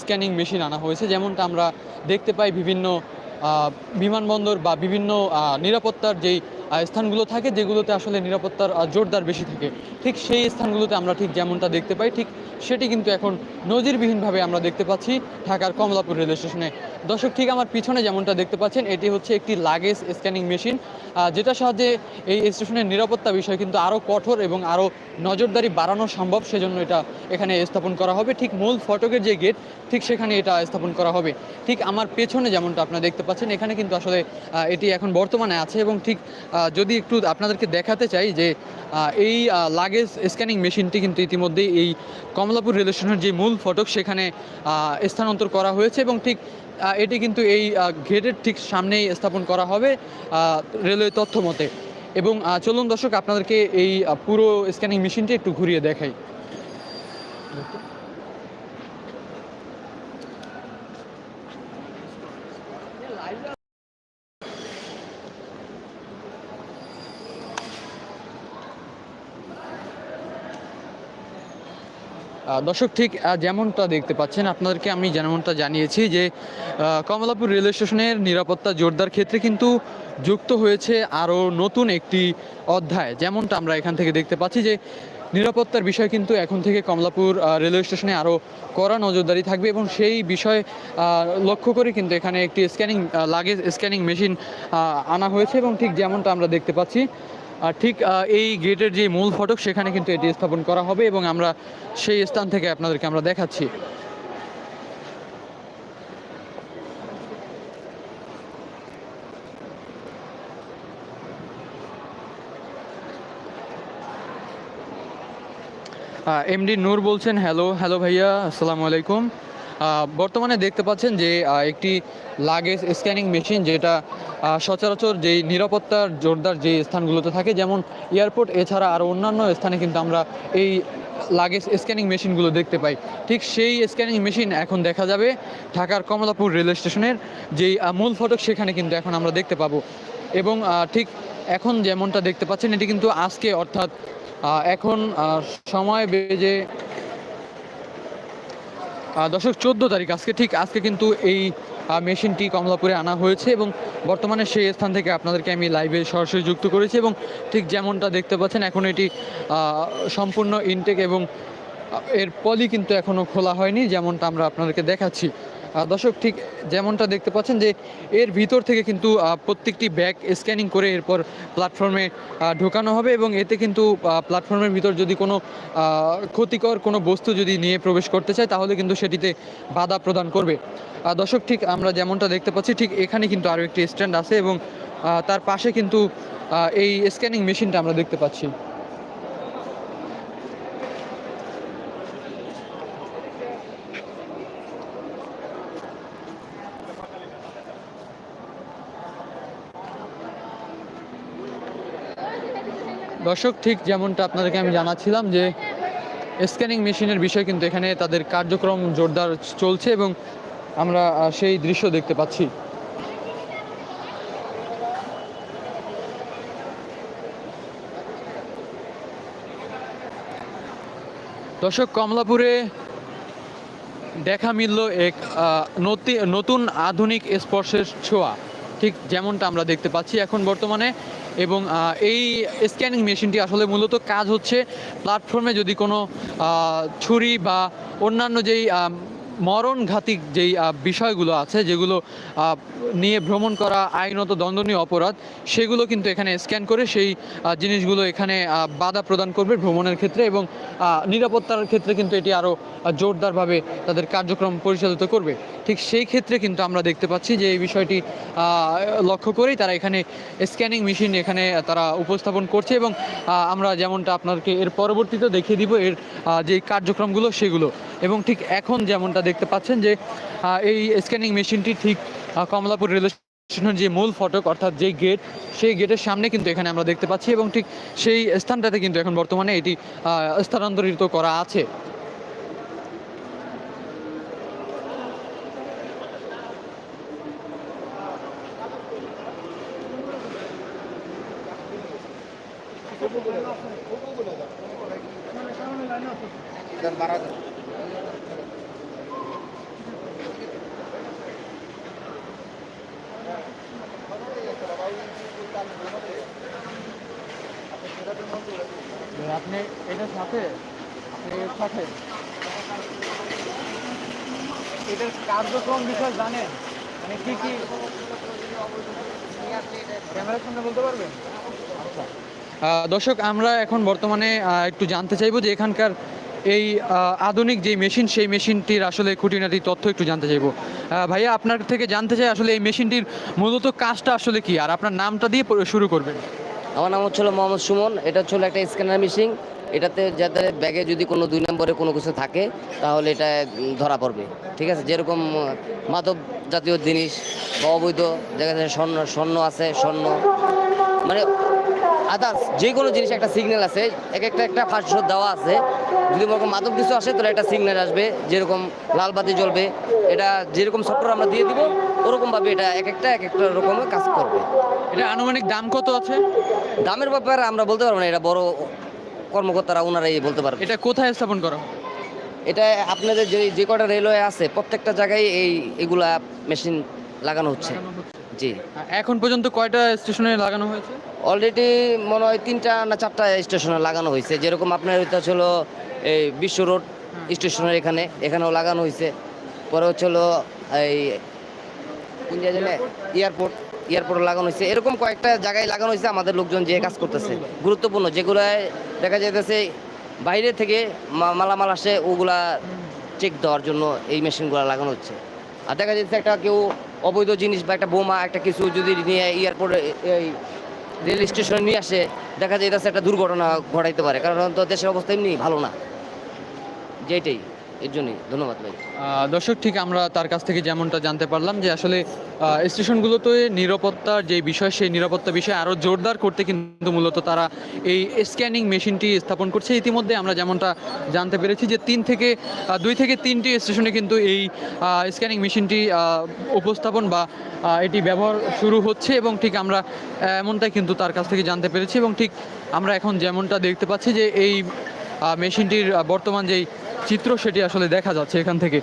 Scanning machine আনা হয়েছে, যেমনটা আমরা দেখতে পাই বিভিন্ন বিমানবন্দর বা বিভিন্ন নিরাপত্তার যেই স্থানগুলো থাকে, যেগুলোতে আসলে নিরাপত্তার জোরদার বেশি থাকে। ঠিক সেই স্থানগুলোতে আমরা ঠিক যেমনটা দেখতে পাই, ঠিক সেটি কিন্তু এখন নজিরবিহীনভাবে আমরা দেখতে পাচ্ছি ঢাকার কমলাপুর রেল স্টেশনে। দর্শক, ঠিক আমার পিছনে যেমনটা দেখতে পাচ্ছেন, এটি হচ্ছে একটি লাগেজ স্ক্যানিং মেশিন যেটার সাহায্যে এই স্টেশনের নিরাপত্তা বিষয় কিন্তু আরও কঠোর এবং আরও নজরদারি বাড়ানো সম্ভব, সেজন্য এটা এখানে স্থাপন করা হবে। ঠিক মূল ফটকের যে গেট, ঠিক সেখানে এটা স্থাপন করা হবে। ঠিক আমার পেছনে যেমনটা আপনারা দেখতে পাচ্ছেন, এখানে কিন্তু আসলে এটি এখন বর্তমানে আছে এবং ঠিক যদি একটু আপনাদেরকে দেখাতে চাই যে এই লাগেজ স্ক্যানিং মেশিনটি কিন্তু ইতিমধ্যেই এই কমলাপুর রেল স্টেশনের যে মূল ফটক সেখানে স্থানান্তর করা হয়েছে এবং ঠিক এটি কিন্তু এই গেটের ঠিক সামনেই স্থাপন করা হবে রেলওয়ে তথ্য মতে। এবং চলুন দর্শক আপনাদেরকে এই পুরো স্ক্যানিং মেশিনটি একটু ঘুরিয়ে দেখাই। দর্শক, ঠিক যেমনটা দেখতে পাচ্ছেন, আপনাদেরকে আমি যেমনটা জানিয়েছি যে কমলাপুর রেল স্টেশনের নিরাপত্তা জোরদার ক্ষেত্রে কিন্তু যুক্ত হয়েছে আরও নতুন একটি অধ্যায়। যেমনটা আমরা এখান থেকে দেখতে পাচ্ছি যে, নিরাপত্তার বিষয় কিন্তু এখন থেকে কমলাপুর রেলওয়ে স্টেশনে আরও কড়া নজরদারি থাকবে এবং সেই বিষয় লক্ষ্য করে কিন্তু এখানে একটি স্ক্যানিং লাগেজ স্ক্যানিং মেশিন আনা হয়েছে এবং ঠিক যেমনটা আমরা দেখতে পাচ্ছি ঠিক এই গেটের যে মূল ফটক, সেখানে কিন্তু এটি স্থাপন করা হবে এবং আমরা সেই স্থান থেকে আপনাদেরকে আমরা দেখাচ্ছি। এমডি নূর বলছেন, হ্যালো হ্যালো ভাইয়া, আসসালামু আলাইকুম। বর্তমানে দেখতে পাচ্ছেন যে একটি লাগেজ স্ক্যানিং মেশিন যেটা সচরাচর যেই নিরাপত্তার জোরদার যে স্থানগুলোতে থাকে, যেমন এয়ারপোর্ট, এছাড়া আরও অন্যান্য স্থানে কিন্তু আমরা এই লাগেজ স্ক্যানিং মেশিনগুলো দেখতে পাই। ঠিক সেই স্ক্যানিং মেশিন এখন দেখা যাবে ঢাকার কমলাপুর রেল স্টেশনের, যেই মূল ফটক, সেখানে কিন্তু এখন আমরা দেখতে পাবো। এবং ঠিক এখন যেমনটা দেখতে পাচ্ছেন, এটি কিন্তু আজকে, অর্থাৎ এখন সময় বেজে আহ, দর্শক চোদ্দ তারিখ আজকে ঠিক আজকে কিন্তু এই মেশিনটি কমলাপুরে আনা হয়েছে এবং বর্তমানে সেই স্থান থেকে আপনাদেরকে আমি লাইভে সরাসরি যুক্ত করেছি এবং ঠিক যেমনটা দেখতে পাচ্ছেন এখন এটি সম্পূর্ণ ইনটেক এবং এর পলি কিন্তু এখনও খোলা হয়নি যেমনটা আমরা আপনাদেরকে দেখাচ্ছি। দর্শক, ঠিক যেমনটা দেখতে পাচ্ছেন যে এর ভিতর থেকে কিন্তু প্রত্যেকটি ব্যাগ স্ক্যানিং করে এরপর প্ল্যাটফর্মে ঢোকানো হবে এবং এতে কিন্তু প্ল্যাটফর্মের ভিতর যদি কোনো ক্ষতিকর কোনো বস্তু যদি নিয়ে প্রবেশ করতে চায়, তাহলে কিন্তু সেটিতে বাধা প্রদান করবে। দর্শক, ঠিক আমরা যেমনটা দেখতে পাচ্ছি, ঠিক এখানে কিন্তু আরও একটি স্ট্যান্ড আছে এবং তার পাশে কিন্তু এই স্ক্যানিং মেশিনটা আমরা দেখতে পাচ্ছি। দর্শক, ঠিক যেমনটা আপনাদেরকে আমি জানাচ্ছিলাম যে স্ক্যানিং মেশিনের বিষয় কিন্তু এখানে তাদের কার্যক্রম জোরদার চলছে এবং আমরা সেই দৃশ্য দেখতে পাচ্ছি। দর্শক, কমলাপুরে দেখা মিলল এক নতি- নতুন আধুনিক স্পর্শের ছোঁয়া। ঠিক যেমনটা আমরা দেখতে পাচ্ছি, এখন বর্তমানে এবং এই স্ক্যানিং মেশিনটি আসলে মূলত কাজ হচ্ছে প্ল্যাটফর্মে যদি কোনো ছুরি বা অন্যান্য যেই মরণঘাতিক যেই বিষয়গুলো আছে, যেগুলো নিয়ে ভ্রমণ করা আইনত দণ্ডনীয় অপরাধ, সেগুলো কিন্তু এখানে স্ক্যান করে সেই জিনিসগুলো এখানে বাধা প্রদান করবে ভ্রমণের ক্ষেত্রে এবং নিরাপত্তার ক্ষেত্রে কিন্তু এটি আরও জোরদারভাবে তাদের কার্যক্রম পরিচালিত করবে। ঠিক সেই ক্ষেত্রে কিন্তু আমরা দেখতে পাচ্ছি যে এই বিষয়টি লক্ষ্য করেই তারা এখানে স্ক্যানিং মেশিন এখানে তারা উপস্থাপন করছে এবং আমরা যেমনটা আপনাকে এর পরবর্তীতে দেখিয়ে দিব এর যে কার্যক্রমগুলো সেগুলো। এবং ঠিক এখন যেমনটা দেখতে পাচ্ছেন যে এই স্ক্যানিং মেশিনটি ঠিক কমলাপুর রেল স্টেশনের যে মূল ফটক, অর্থাৎ যে গেট সেই গেটের সামনে কিন্তু এখানে আমরা দেখতে পাচ্ছি এবং ঠিক সেই স্থানটাতে কিন্তু এখন বর্তমানে এটি স্থানান্তরিত করা আছে। আপনি এটার সাথে এর সাথে। এটার কার্যক্রম বিষয়ে জানেন? মানে কি কি? ক্যামেরার সামনে বলতে পারবেন? আচ্ছা। দর্শক, আমরা এখন বর্তমানে একটু জানতে চাইব যে এখানকার এই আধুনিক যে মেশিন, সেই মেশিনটির আসলে খুঁটিনাটি তথ্য একটু জানতে চাইব। ভাইয়া, আপনার থেকে জানতে চাই আসলে এই মেশিনটির মূলত কাজটা আসলে কি? আর আপনার নামটা দিয়ে শুরু করবেন। আমার নাম হচ্ছিল মোহাম্মদ সুমন, এটা হচ্ছিল একটা স্ক্যানার মেশিন, এটাতে যাতে ব্যাগে যদি কোনো দুই নম্বরে কোনো কিছু থাকে, তাহলে এটা ধরা পড়বে, ঠিক আছে? যেরকম মাদক জাতীয় জিনিস বা অবৈধ যাচ্ছে স্বর্ণ স্বর্ণ আছে, স্বর্ণ মানে আদার্স যে কোনো জিনিস একটা সিগন্যাল আছে, এক একটা একটা ফার্স্ট দেওয়া আছে, যদি করো মাদক কিছু আসে, তাহলে একটা সিগন্যাল আসবে, যেরকম লাল বাতি জ্বলবে, এটা যেরকম সফটওয়্যার আমরা দিয়ে দিব ওরকমভাবে এটা এক একটা এক একটা রকমের কাজ করবে। এটা আনুমানিক দাম কত আছে? দামের ব্যাপারে আমরা বলতে পারব না এটা বড় কর্মকর্তারা ওনারাই বলতে পারবে। এটা কোথায় স্থাপন করা? এটা আপনাদের যে যে কটা রেলওয়ে আছে প্রত্যেকটা জায়গায় এই এগুলা মেশিন লাগানো হচ্ছে। জি। এখন পর্যন্ত কয়টা স্টেশনে লাগানো হয়েছে? অলরেডি মনে হয় তিনটা না চারটা স্টেশনে লাগানো হয়েছে। যেরকম আপনার এটা ছিল এই বিশ্ব রোড স্টেশনের এখানে এখানেও লাগানো হয়েছে। পরে হচ্ছিল এই কোন জায়গায় এয়ারপোর্ট, এয়ারপোর্টে লাগানো হয়েছে। এরকম কয়েকটা জায়গায় লাগানো হয়েছে আমাদের লোকজন যে কাজ করতেছে। গুরুত্বপূর্ণ যেগুলায় দেখা যাইতেছে বাইরে থেকে মালামাল আসে, ওগুলা চেক দেওয়ার জন্য এই মেশিনগুলো লাগানো হচ্ছে। আর দেখা যাচ্ছে একটা কেউ অবৈধ জিনিস বা একটা বোমা, একটা কিছু যদি নিয়ে এয়ারপোর্টে এই রেল স্টেশনে নিয়ে আসে, দেখা যাইতেছে একটা দুর্ঘটনা ঘটাইতে পারে। কারণ তো দেশের অবস্থা এমনি ভালো না। যেটাই এর জন্যই। ধন্যবাদ ভাই। দর্শক, ঠিক আমরা তার কাছ থেকে যেমনটা জানতে পারলাম যে আসলে স্টেশনগুলোতে নিরাপত্তার যে বিষয়, সেই নিরাপত্তা বিষয় আরও জোরদার করতে কিন্তু মূলত তারা এই স্ক্যানিং মেশিনটি স্থাপন করছে। ইতিমধ্যে আমরা যেমনটা জানতে পেরেছি যে তিন থেকে দুই থেকে তিনটি স্টেশনে কিন্তু এই স্ক্যানিং মেশিনটি উপস্থাপন বা এটি ব্যবহার শুরু হচ্ছে এবং ঠিক আমরা এমনটাই কিন্তু তার কাছ থেকে জানতে পেরেছি এবং ঠিক আমরা এখন যেমনটা দেখতে পাচ্ছি যে এই মেশিনটির বর্তমান যেই চিত্র সেটি আসলে দেখা যাচ্ছে এখান থেকে।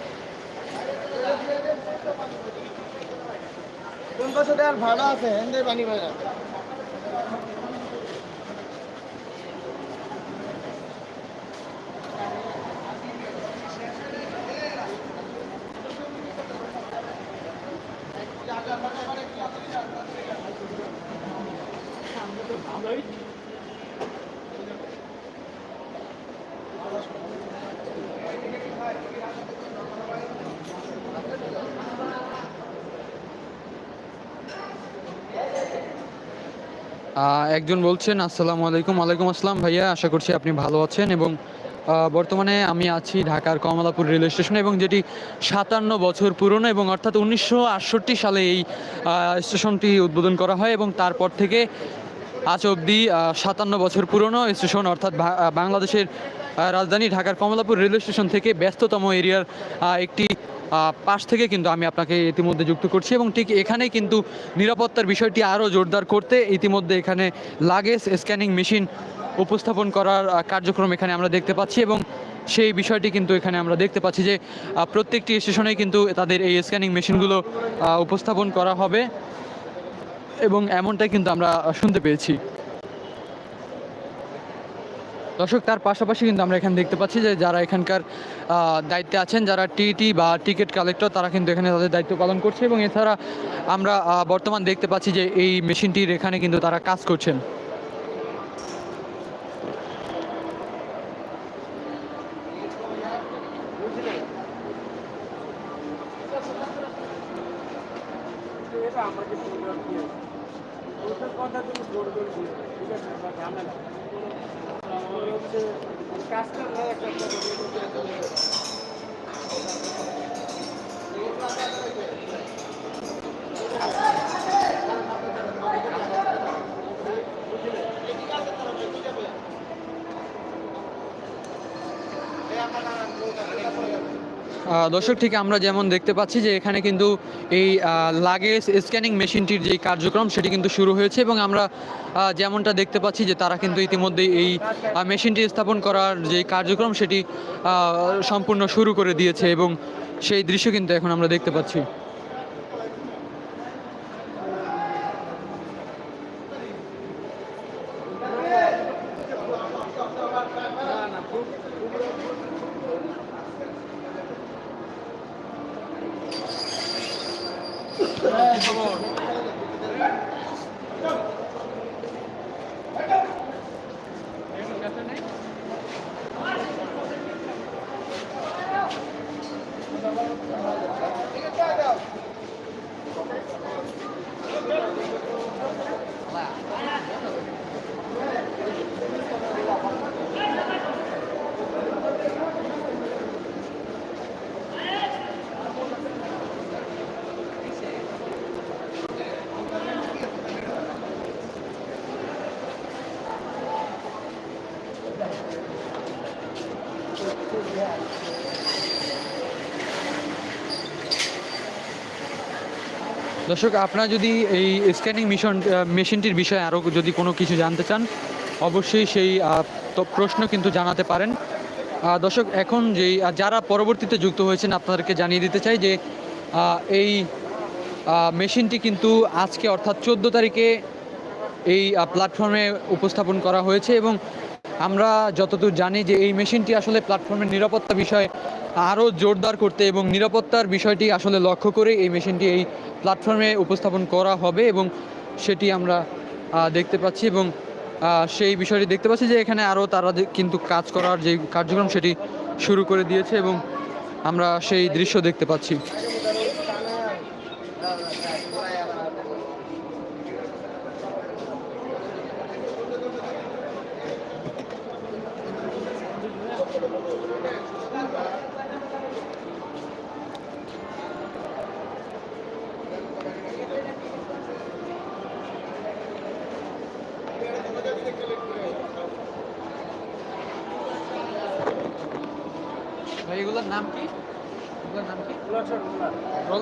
কোন একজন বলছেন, আসসালামু আলাইকুম, ওয়ালাইকুম আসসালাম ভাইয়া, আশা করছি আপনি ভালো আছেন। এবং বর্তমানে আমি আছি ঢাকার কমলাপুর রেলওয়ে স্টেশনে এবং যেটি সাতান্ন বছর পুরনো এবং অর্থাৎ উনিশশো আটষট্টি সালে এই স্টেশনটি উদ্বোধন করা হয় এবং তারপর থেকে আজ অবধি সাতান্ন বছর পুরনো স্টেশন অর্থাৎ বাংলাদেশের রাজধানী ঢাকার কমলাপুর রেলওয়ে স্টেশন থেকে ব্যস্ততম এরিয়ার একটি পাশ থেকে কিন্তু আমি আপনাকে ইতিমধ্যে যুক্ত করছি এবং ঠিক এখানেই কিন্তু নিরাপত্তার বিষয়টি আরও জোরদার করতে ইতিমধ্যে এখানে লাগেজ স্ক্যানিং মেশিন উপস্থাপন করার কার্যক্রম এখানে আমরা দেখতে পাচ্ছি এবং সেই বিষয়টি কিন্তু এখানে আমরা দেখতে পাচ্ছি যে প্রত্যেকটি স্টেশনে কিন্তু তাদের এই স্ক্যানিং মেশিনগুলো উপস্থাপন করা হবে এবং এমনটাই কিন্তু আমরা শুনতে পেয়েছি। দর্শক, তার পাশাপাশি কিন্তু আমরা এখানে দেখতে পাচ্ছি যে যারা এখানকার দায়িত্বে আছেন, যারা টিটি বা টিকিট কালেক্টর, তারা কিন্তু এখানে তাদের দায়িত্ব পালন করছে এবং এছাড়া আমরা বর্তমান দেখতে পাচ্ছি যে এই মেশিনটির এখানে কিন্তু তারা কাজ করছেন। দর্শক, ঠিক আমরা যেমন দেখতে পাচ্ছি যে এখানে কিন্তু এই লাগেজ স্ক্যানিং মেশিনটির যে কার্যক্রম, সেটি কিন্তু শুরু হয়েছে এবং আমরা যেমনটা দেখতে পাচ্ছি যে তারা কিন্তু ইতিমধ্যেই এই মেশিনটি স্থাপন করার যে কার্যক্রম, সেটি সম্পূর্ণ শুরু করে দিয়েছে এবং সেই দৃশ্য কিন্তু এখন আমরা দেখতে পাচ্ছি। come on. দর্শক আপনারা যদি এই স্ক্যানিং মিশন মেশিনটির বিষয়ে আরও যদি কোনো কিছু জানতে চান অবশ্যই সেই প্রশ্ন কিন্তু জানাতে পারেন। দর্শক এখন আহ, যারা পরবর্তীতে যুক্ত হয়েছেন আপনাদেরকে জানিয়ে দিতে চাই যে এই মেশিনটি কিন্তু আজকে অর্থাৎ চোদ্দ তারিখে এই প্ল্যাটফর্মে উপস্থাপন করা হয়েছে এবং আমরা যতদূর জানি যে এই মেশিনটি আসলে প্ল্যাটফর্মের নিরাপত্তা বিষয়ে আরও জোরদার করতে এবং নিরাপত্তার বিষয়টি আসলে লক্ষ্য করে এই মেশিনটি এই প্ল্যাটফর্মে উপস্থাপন করা হবে এবং সেটি আমরা দেখতে পাচ্ছি এবং সেই বিষয়টি দেখতে পাচ্ছি যে এখানে আরও তারা কিন্তু কাজ করার যে কার্যক্রম সেটি শুরু করে দিয়েছে এবং আমরা সেই দৃশ্য দেখতে পাচ্ছি ভাই এগুলোর নাম কি এগুলোর নাম কি রোলার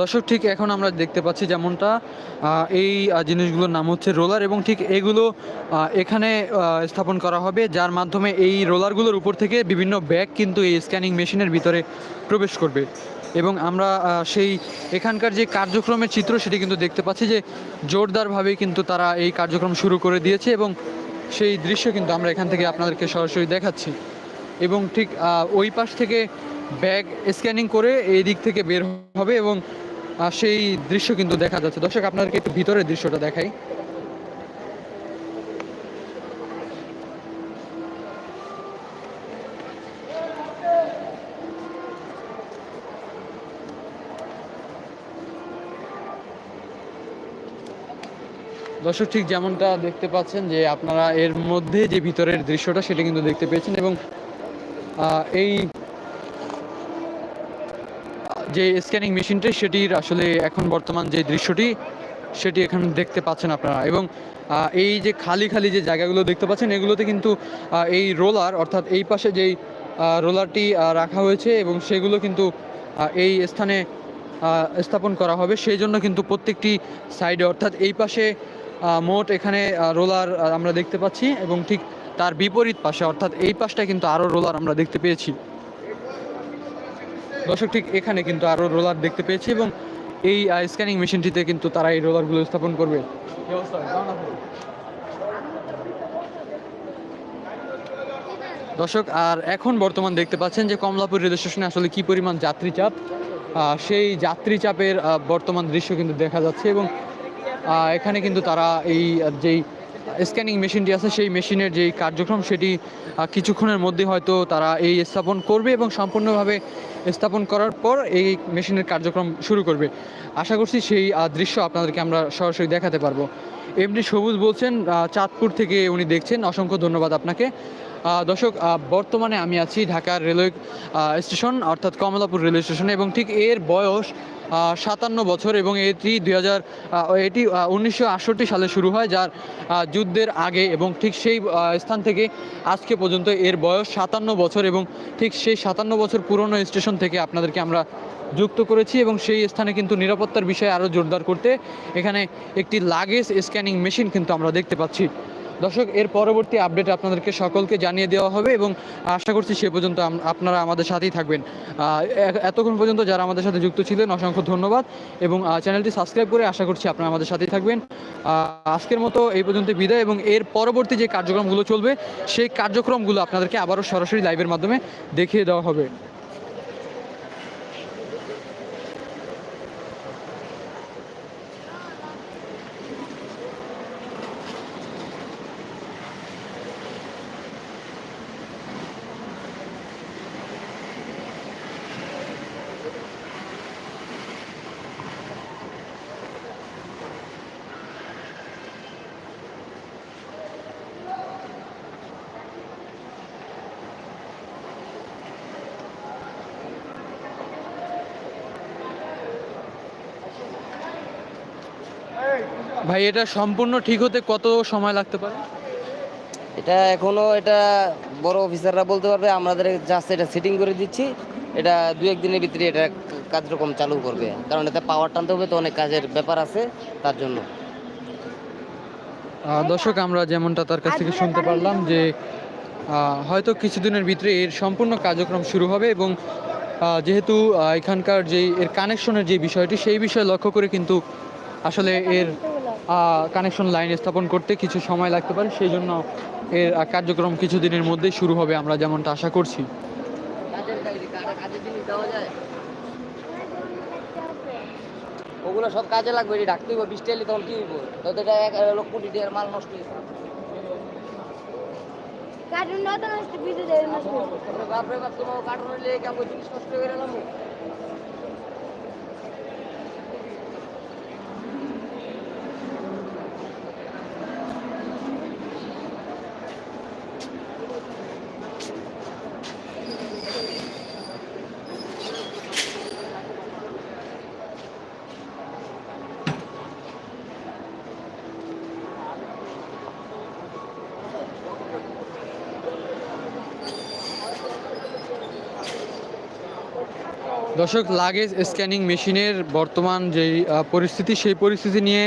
দর্শক, ঠিক এখন আমরা দেখতে পাচ্ছি যেমনটা এই জিনিসগুলোর নাম হচ্ছে রোলার এবং ঠিক এগুলো এখানে স্থাপন করা হবে, যার মাধ্যমে এই রোলারগুলোর উপর থেকে বিভিন্ন ব্যাগ কিন্তু এই স্ক্যানিং মেশিনের ভিতরে প্রবেশ করবে। এবং আমরা সেই এখানকার যে কার্যক্রমের চিত্র সেটি কিন্তু দেখতে পাচ্ছি যে জোরদারভাবে কিন্তু তারা এই কার্যক্রম শুরু করে দিয়েছে এবং সেই দৃশ্য কিন্তু আমরা এখান থেকে আপনাদেরকে সরাসরি দেখাচ্ছি। এবং ঠিক ওই পাশ থেকে ব্যাগ স্ক্যানিং করে এই দিক থেকে বের হবে এবং সেই দৃশ্য কিন্তু দেখা যাচ্ছে। দর্শক, আপনাদেরকে একটু ভিতরের দৃশ্যটা দেখাই। দর্শক, ঠিক যেমনটা দেখতে পাচ্ছেন যে আপনারা এর মধ্যে যে ভিতরের দৃশ্যটা, সেটা কিন্তু দেখতে পেয়েছেন এবং এই, যে স্ক্যানিং মেশিনটি সেটির আসলে এখন বর্তমান যে দৃশ্যটি, সেটি এখানে দেখতে পাচ্ছেন আপনারা। এবং এই যে খালি খালি যে জায়গাগুলো দেখতে পাচ্ছেন, এগুলোতে কিন্তু এই রোলার, অর্থাৎ এই পাশে যেই রোলারটি রাখা হয়েছে এবং সেগুলো কিন্তু এই স্থানে স্থাপন করা হবে। সেই জন্য কিন্তু প্রত্যেকটি সাইডে অর্থাৎ এই পাশে মোট এখানে রোলার আমরা দেখতে পাচ্ছি এবং ঠিক তার বিপরীত পাশে, অর্থাৎ এই পাশটা কিন্তু আরও রোলার আমরা দেখতে পেয়েছি। দর্শক, ঠিক এখানে কিন্তু আরও রোলার দেখতে পেয়েছি এবং এই স্ক্যানিং মেশিনটিতে কিন্তু তারা এই রোলারগুলো স্থাপন করবে। দর্শক, আর এখন বর্তমান দেখতে পাচ্ছেন যে কমলাপুর রেল স্টেশনে আসলে কি পরিমাণ যাত্রী চাপ। সেই যাত্রী চাপের বর্তমান দৃশ্য কিন্তু দেখা যাচ্ছে এবং এখানে কিন্তু তারা এই যেই স্ক্যানিং মেশিনটি আছে, সেই মেশিনের যেই কার্যক্রম সেটি কিছুক্ষণের মধ্যে হয়তো তারা এই স্থাপন করবে এবং সম্পূর্ণভাবে স্থাপন করার পর এই মেশিনের কার্যক্রম শুরু করবে। আশা করছি সেই দৃশ্য আপনাদেরকে আমরা সরাসরি দেখাতে পারব। এমনি সবুজ বলছেন চাঁদপুর থেকে উনি দেখছেন। অসংখ্য ধন্যবাদ আপনাকে। দর্শক বর্তমানে আমি আছি ঢাকার রেলওয়ে স্টেশন, অর্থাৎ কমলাপুর রেলওয়ে স্টেশনে এবং ঠিক এর বয়স সাতান্ন বছর এবং এটি দুই হাজার এটি উনিশশো আটষট্টি সালে শুরু হয়, যার যুদ্ধের আগে এবং ঠিক সেই স্থান থেকে আজকে পর্যন্ত এর বয়স সাতান্ন বছর এবং ঠিক সেই সাতান্ন বছর পুরনো স্টেশন থেকে আপনাদেরকে আমরা যুক্ত করেছি এবং সেই স্থানে কিন্তু নিরাপত্তার বিষয়ে আরও জোরদার করতে এখানে একটি লাগেজ স্ক্যানিং মেশিন কিন্তু আমরা দেখতে পাচ্ছি। দর্শক, এর পরবর্তী আপডেট আপনাদেরকে সকলকে জানিয়ে দেওয়া হবে এবং আশা করছি সে পর্যন্ত আপনারা আমাদের সাথেই থাকবেন। এতক্ষণ পর্যন্ত যারা আমাদের সাথে যুক্ত ছিলেন, অসংখ্য ধন্যবাদ এবং চ্যানেলটি সাবস্ক্রাইব করে আশা করছি আপনারা আমাদের সাথেই থাকবেন। আজকের মতো এই পর্যন্ত বিদায় এবং এর পরবর্তী যে কার্যক্রমগুলো চলবে, সেই কার্যক্রমগুলো আপনাদেরকে আবারও সরাসরি লাইভের মাধ্যমে দেখিয়ে দেওয়া হবে। ভাই এটা সম্পূর্ণ ঠিক হতে কত সময় লাগতে পারে? এটা এখনও এটা বড় অফিসাররা বলতে পারবে আমাদের জাস্ট এটা সেটিং করে দিচ্ছি। এটা দু একদিনের ভিতরে এটা কার্যক্রম চালু করবে। কারণ এতে পাওয়ার টানতে হবে তো অনেক কাজের ব্যাপার আছে তার জন্য। দর্শক আমরা যেমনটা তার কাছ থেকে শুনতে পারলাম যে হয়তো কিছুদিনের ভিতরে এর সম্পূর্ণ কার্যক্রম শুরু হবে এবং যেহেতু এখানকার যে এর কানেকশনের যে বিষয়টি সেই বিষয়ে লক্ষ্য করে কিন্তু আসলে এর কানেকশন লাইন স্থাপন করতে কিছু সময় লাগতে পারে সেই জন্য এর কার্যক্রম কিছুদিনের মধ্যেই শুরু হবে আমরা যেমনটা আশা করছি। ওগুলো সব কাজে লাগবে এটি ডাকতে হইব বৃষ্টি এলে তখন কি হইব? তো এটা এক লক্ষ কোটি টাকার মাল নষ্ট কার্টুন আসছে বিদ্যুৎ এর নষ্ট বাপরে বাপ তোমার কার্টুন জিনিস নষ্ট করে গেলাম দর্শক লাগেজ স্ক্যানিং মেশিনের বর্তমান যেই পরিস্থিতি, সেই পরিস্থিতি নিয়ে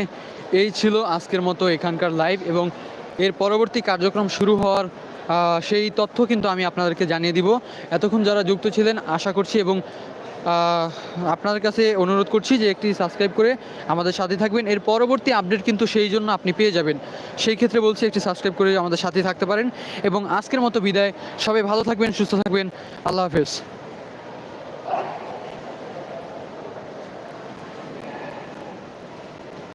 এই ছিল আজকের মতো এখানকার লাইভ এবং এর পরবর্তী কার্যক্রম শুরু হওয়ার সেই তথ্য কিন্তু আমি আপনাদেরকে জানিয়ে দিব। এতক্ষণ যারা যুক্ত ছিলেন, আশা করছি এবং আপনাদের কাছে অনুরোধ করছি যে একটি সাবস্ক্রাইব করে আমাদের সাথে থাকবেন। এর পরবর্তী আপডেট কিন্তু সেই জন্য আপনি পেয়ে যাবেন। সেই ক্ষেত্রে বলছি একটি সাবস্ক্রাইব করে আমাদের সাথে থাকতে পারেন। এবং আজকের মতো বিদায়। সবাই ভালো থাকবেন, সুস্থ থাকবেন। আল্লাহ হাফেজ।